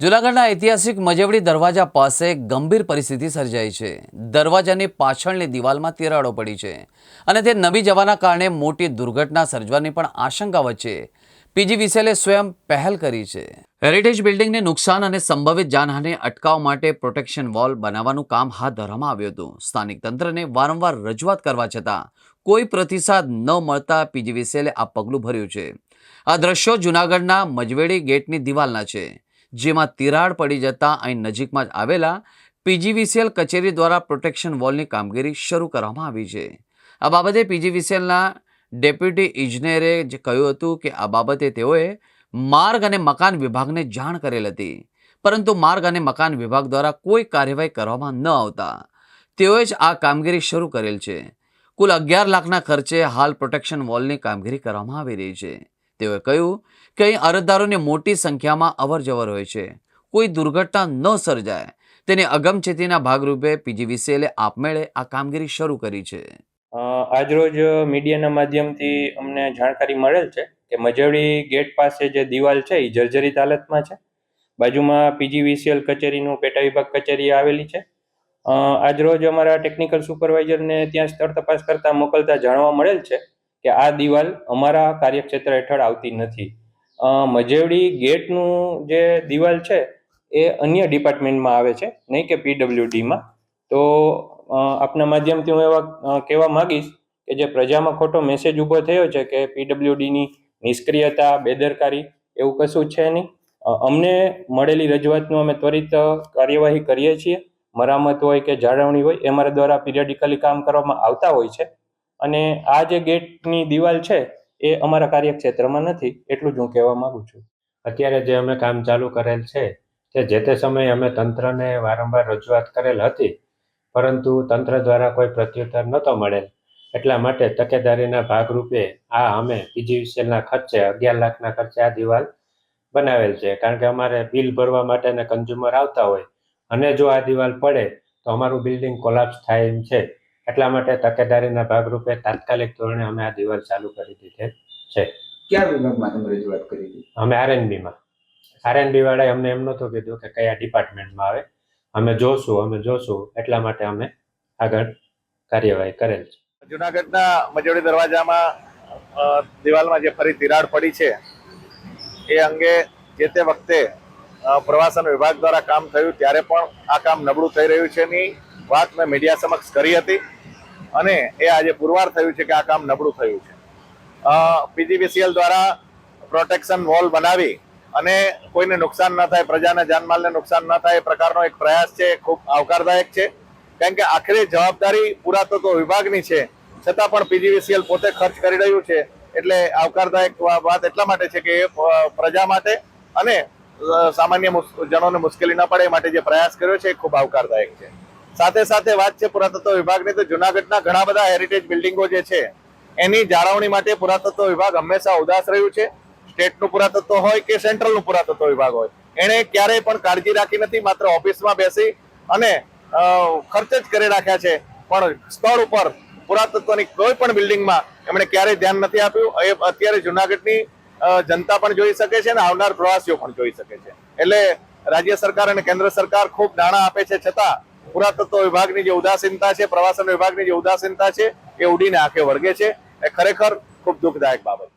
જૂનાગઢના ઐતિહાસિક મજેવડી દરવાજા પાસે ગંભીર પરિસ્થિતિ સર્જાઈ છે. દરવાજાની પાછળની દિવાલમાં તિરાડો પડી છે અને તે નમી જવાના કારણે મોટી દુર્ઘટના સર્જવાની પણ આશંકા વચ્ચે પીજી વિસેલે સ્વયં પહેલ કરી છે. હેરિટેજ બિલ્ડિંગને નુકસાન અને સંભવિત જાનહાનિ અટકાવવા માટે પ્રોટેક્શન વોલ બનાવવાનું કામ હાથ ધરવામાં આવ્યું હતું. સ્થાનિક તંત્રને વારંવાર રજૂઆત કરવા છતાં કોઈ પ્રતિસાદ ન મળતા પીજી વિસેલે આ પગલું ભર્યું છે. આ દ્રશ્યો જૂનાગઢના મજવેડી ગેટની દિવાલના છે. જેમાં તિરાડ પડી જતા અહીં નજીકમાં જ આવેલા પીજીવીસીએલ કચેરી દ્વારા પ્રોટેક્શન વોલની કામગીરી શરૂ કરવામાં આવી છે. આ બાબતે પીજીવીસીએલના ડેપ્યુટી ઇજનેરે જે કહ્યું હતું કે આ બાબતે તેઓએ માર્ગ અને મકાન વિભાગને જાણ કરેલ હતી, પરંતુ માર્ગ અને મકાન વિભાગ દ્વારા કોઈ કાર્યવાહી કરવામાં ન આવતા. તેઓએ જ આ કામગીરી શરૂ કરેલ છે. કુલ અગિયાર લાખના ખર્ચે હાલ પ્રોટેક્શન વોલની કામગીરી કરવામાં આવી રહી છે. તેઓએ કહ્યું કે અહીં અરજદારોની મોટી સંખ્યામાં અવરજવર હોય છે. કોઈ દુર્ઘટના ન સર્જાય. તેની અગમચેતીના ભાગરૂપે પીજીવીસીએલે આપમેળે આ કામગીરી શરૂ કરી છે. આજરોજ મીડિયાના માધ્યમથી અમને જાણકારી મળેલ છે કે મજવડી ગેટ પાસે જે દિવાલ છે એ જર્જરિત હાલતમાં છે. બાજુમાં પીજીવીસીએલ કચેરીનું પેટા વિભાગ કચેરી આવેલી છે. આજરોજ અમારા ટેકનિકલ સુપરવાઇઝરને ત્યાં સ્થળ તપાસ કરતા મોકલતા જાણવા મળેલ છે કે આ દિવાલ અમારા કાર્યક્ષેત્ર હેઠળ આવતી નથી. મજેવડી ગેટનું જે દિવાલ છે, એ અન્ય ડિપાર્ટમેન્ટમાં આવે છે, નહીં કે પીડબ્લ્યુડીમાં. તો આપના માધ્યમથી હું એવા કહેવા માંગીશ કે જે પ્રજામાં ખોટો મેસેજ ઊભો થયો છે કે પીડબ્લ્યુડીની નિષ્ક્રિયતા, બેદરકારી એવું કશું છે નહીં. અમને મળેલી રજૂઆતનું અમે ત્વરિત કાર્યવાહી કરીએ છીએ. મરામત હોય કે જાળવણી હોય, એ અમારા દ્વારા પિરિયડિકલી કામ કરવામાં આવતા હોય છે. અને આ જે ગેટની દિવાલ છે, એ અમારા કાર્યક્ષેત્રમાં નથી, એટલું જ હું કહેવા માંગુ છું. અત્યારે જે અમે કામ ચાલુ કરેલ છે, તે જે તે સમયે અમે તંત્રને વારંવાર રજૂઆત કરેલ હતી, પરંતુ તંત્ર દ્વારા કોઈ પ્રત્યુત્તર નહોતો મળેલ. એટલા માટે તકેદારીના ભાગરૂપે આ અમે પીજીવીસીએલના ખર્ચે, અગિયાર લાખના ખર્ચે આ દિવાલ બનાવેલ છે. કારણ કે અમારે બિલ ભરવા માટેના કન્ઝ્યુમર આવતા હોય, અને જો આ દિવાલ પડે, તો અમારું બિલ્ડિંગ કોલાપ્સ થાય એમ છે. એટલા માટે તકેદારીના ભાગરૂપે તાત્કાલિક ધોરણે અમે આ દિવાલ ચાલુ કરી દીધી છે. ક્યાં વિભાગમાં તમે રજૂઆત કરી હતી? અમે આરએનબીમાં. આરએનબી વાળાએ અમને એમ નહોતું કીધું કે કયા ડિપાર્ટમેન્ટમાં આવે. અમે જોશું અમે જોશું. એટલા માટે અમે આગળ કાર્યવાહી કરેલ છે. જુનાગઢના મજોડી દરવાજામાં દિવાલમાં જે ફરી તિરાડ પડી છે એ અંગે જે તે વખતે પ્રવાસન વિભાગ દ્વારા કામ થયું. ત્યારે પણ આ કામ નબળું થઈ રહ્યું છે ની વાત મેં મીડિયા સમક્ષ કરી હતી અને એ આજે પુરવાર થયું છે કે આ કામ નબળું થયું છે. પીજીવીસીએલ દ્વારા પ્રોટેક્શન વોલ બનાવી અને કોઈને નુકસાન ન થાય, પ્રજાના જાનમાલને નુકસાન ન થાય એ પ્રકારનો એક પ્રયાસ છે ખૂબ આવકારદાયક છે. કારણ કે આખરે જવાબદારી પુરાતત્વ વિભાગની છે, છતાં પણ પીજીવીસીએલ પોતે ખર્ચ કરી રહ્યું છે. એટલે આવકારદાયક વાત એટલા માટે છે કે એ પ્રજા માટે અને સામાન્ય જણોને મુશ્કેલી ન પડે એ માટે જે પ્રયાસ કર્યો છે એ ખૂબ આવકારદાયક છે. સાથે સાથે વાત છે પુરાતત્વ વિભાગની, તો જુનાગઢના ઘણા બધા હેરિટેજ બિલ્ડિંગો જે છે, એની જાળવણી માટે પુરાતત્વ વિભાગ હંમેશા ઉદાસ રહ્યું છે. સ્ટેટનું પુરાતત્વ હોય કે સેન્ટ્રલનું પુરાતત્વ વિભાગ હોય, એણે ક્યારેય પણ કાળજી રાખી નથી, માત્ર ઓફિસમાં બેસી અને ખર્ચ જ કરી રાખ્યા છે. પણ સ્થળ ઉપર પુરાતત્વની કોઈ પણ બિલ્ડિંગમાં એમણે ક્યારેય ધ્યાન નથી આપ્યું. એ અત્યારે જુનાગઢની જનતા પણ જોઈ શકે છે અને આવનાર પ્રવાસીઓ પણ જોઈ શકે છે. એટલે રાજ્ય સરકાર અને કેન્દ્ર સરકાર ખૂબ નાણાં આપે છે. છતાં પુરાતત્વ વિભાગની જે ઉદાસીનતા છે, પ્રવાસન વિભાગની જે ઉદાસીનતા છે, એ ઉડીને આંખે વળગે છે. એ ખરેખર ખૂબ દુઃખદાયક બાબત